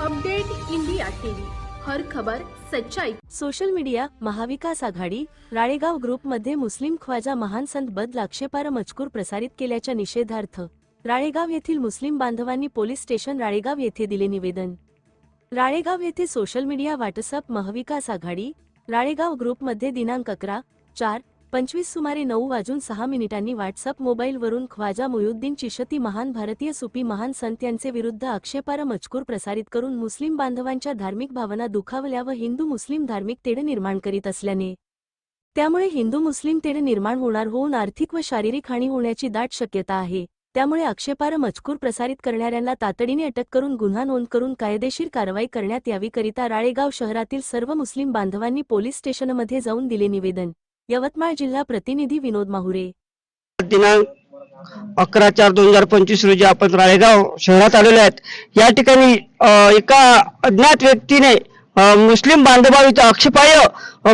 Update India TV. हर खबर सच्चाई. सोशल मीडिया महाविकास आघाडी राळेगाव ग्रुपमध्ये मुस्लिम ख्वाजा महान संत बदल आक्षेपार्ह मजकूर प्रसारित केल्याच्या निषेधार्थ राळेगाव येथील मुस्लिम बांधवांनी पोलीस स्टेशन राळेगाव येथे दिले निवेदन. राळेगाव येथे social media WhatsApp Mahavikas Aghadi Ralegaon ग्रुपमध्ये दिनांक अकरा चार पंचवीस सुमारे नऊ वाजून सहा मिनिटांनी व्हॉट्सअप मोबाईलवरून ख्वाजा मुयुद्दीन चिशती महान भारतीय सुपी महान संत यांचे विरुद्ध आक्षेपार मजकूर प्रसारित करून मुस्लिम बांधवांच्या धार्मिक भावना दुखावल्या व हिंदू मुस्लिम धार्मिक तेढ निर्माण करीत असल्याने. त्यामुळे हिंदू मुस्लिम तेढ निर्माण होणार होऊन आर्थिक व शारीरिक हानी होण्याची दाट शक्यता आहे. त्यामुळे आक्षेपार मजकूर प्रसारित करणाऱ्यांना तातडीने अटक करून गुन्हा नोंद करून कायदेशीर कारवाई करण्यात यावी करिता राळेगाव शहरातील सर्व मुस्लिम बांधवांनी पोलीस स्टेशनमध्ये जाऊन दिले निवेदन. यवतमाळ जिल्हा प्रतिनिधी विनोद माहुरे. दिनांक अकरा चार दोन हजार पंचवीस रोजी आपण राळेगाव शहरात आलेलो आहेत. या ठिकाणी एका अज्ञात व्यक्तीने मुस्लिम बांधवांचं आक्षेपाय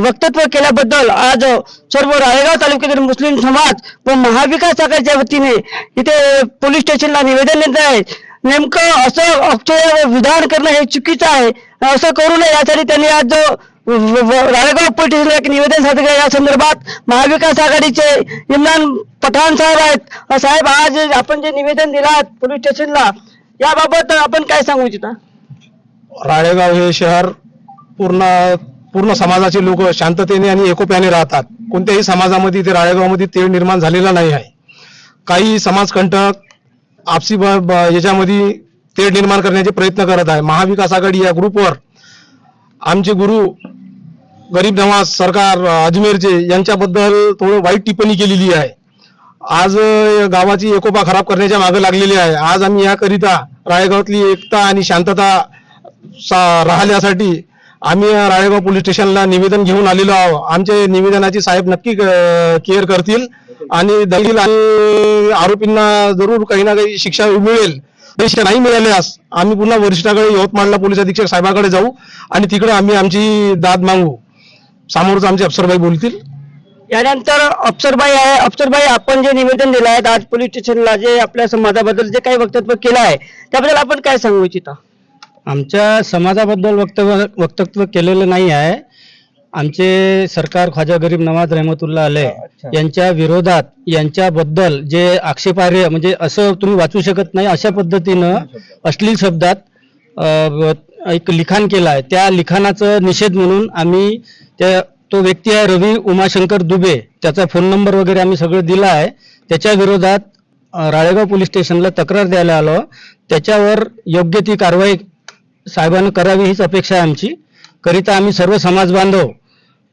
वक्तव्य केल्याबद्दल आज सर्व राळेगाव तालुक्यातील मुस्लिम समाज व महाविकास आघाडीच्या वतीने इथे पोलीस स्टेशनला निवेदन देत आहे. नेमकं असं अक्षय विधान करणं हे चुकीचं आहे. असं करू नये यासाठी त्यांनी आज राळेगाव पोलीस एक निवेदन सादर केलं या संदर्भात महाविकास आघाडीचे इम्रान पठाण साहेब आहेत. साहेब आज आपण जे निवेदन दिलं आहे पोलीस स्टेशनला याबाबत आपण काय सांगू इच्छिता राळेगाव हे शहर पूर्ण पूर्ण समाजाचे लोक शांततेने आणि एकोप्याने राहतात. कोणत्याही समाजामध्ये इथे राळेगावमध्ये तेढ निर्माण झालेला नाही आहे. काही समाजकंटक आपसी ब- ब- याच्यामध्ये तेढ निर्माण करण्याचे प्रयत्न करत आहे. महाविकास आघाडी या ग्रुपवर आमचे गुरु गरीब नवाज सरकार अजमेरचे यांच्याबद्दल थोडं वाईट टिप्पणी केलेली आहे. आज गावाची एकोपा खराब करण्याच्या मागे लागलेली आहे. आज आम्ही याकरिता राळेगावातली एकता आणि शांतता राहण्यासाठी आम्ही रायगाव राळेगाव पोलीस स्टेशनला निवेदन घेऊन आलेलो आहोत. आमचे निवेदनाची साहेब नक्की केअर करतील आणि दलील आणि आरोपींना जरूर काही ना काही शिक्षा मिळेल. शिक्षा नाही मिळाल्यास आम्ही पुन्हा वरिष्ठाकडे यवतमाळला पोलीस अधीक्षक साहेबाकडे जाऊ आणि तिकडे आम्ही आमची दाद मागू. समोरच आमचे अफसरबाई बोलतील. यानंतर अफसरबाई आहे. अफसरबाई आपण जे निवेदन दिलं आहे आज पोलीस स्टेशनला जे आपल्या समाजाबद्दल जे काही वक्तव्य केलं आहे त्याबद्दल आपण काय सांगू इच्छिता? आमच्या समाजाबद्दल वक्तव्य वक्तव्य केलेलं नाही आहे. आमचे सरकार ख्वाजा गरीब नवाज रहमतुल्ला आले यांच्या विरोधात यांच्याबद्दल जे आक्षेपार्ह म्हणजे असं तुम्ही वाचू शकत नाही अशा पद्धतीनं अश्लील शब्दात एक लिखाण केलं आहे. त्या लिखाणाचं निषेध म्हणून आम्ही त्या तो व्यक्ती आहे रवी उमाशंकर दुबे. त्याचा फोन नंबर वगैरे आम्ही सगळं दिला आहे. त्याच्या विरोधात राळेगाव पोलीस स्टेशनला तक्रार द्यायला आलो त्याच्यावर योग्य ती कारवाई साहेबांनी करावी हीच अपेक्षा आहे आमची. करिता आम्ही सर्व समाज बांधव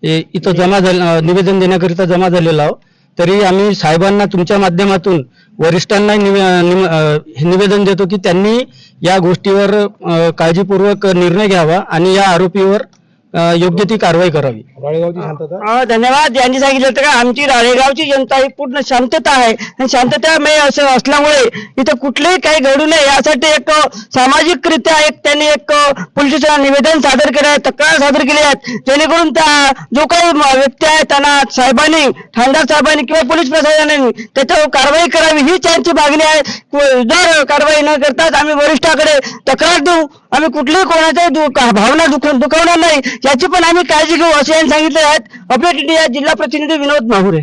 ए- इथं जमा झाले निवेदन देण्याकरिता जमा झालेलो आहोत. तरी आम्ही साहेबांना तुमच्या माध्यमातून वरिष्ठांना निम- हे निवेदन देतो की त्यांनी या गोष्टीवर काळजीपूर्वक निर्णय घ्यावा आणि या आरोपीवर अ, योग्य ती कारवाई करावी. राळेगावची शांतता? अ, धन्यवाद. यांनी सांगितलं होतं का आमची राळेगावची जनता ही पूर्ण शांतता आहे. आणि शांततामय असं असल्यामुळे इथं कुठलेही काही घडू नये यासाठी एक अ, सामाजिकरित्या एक त्यांनी एक अ, पोलीस स्टेशनला निवेदन सादर केलं आहे तक्रार सादर केली आहे जेणेकरून त्या जो काही म- व्यक्ती आहे त्यांना साहेबांनी ठाणदार साहेबांनी किंवा पोलीस प्रशासनाने त्याच्यावर कारवाई करावी ही त्यांची मागणी आहे. व- जर कारवाई न करताच आम्ही वरिष्ठाकडे तक्रार देऊ आम्ही कुठलीही कोणाच्या दु- भावना दुख दुखवणार नाही. याची पण आम्ही काळजी घेऊ असे यांनी सांगितले आहेत अपडेट इंडिया जिल्हा प्रतिनिधी विनोद माहुरे.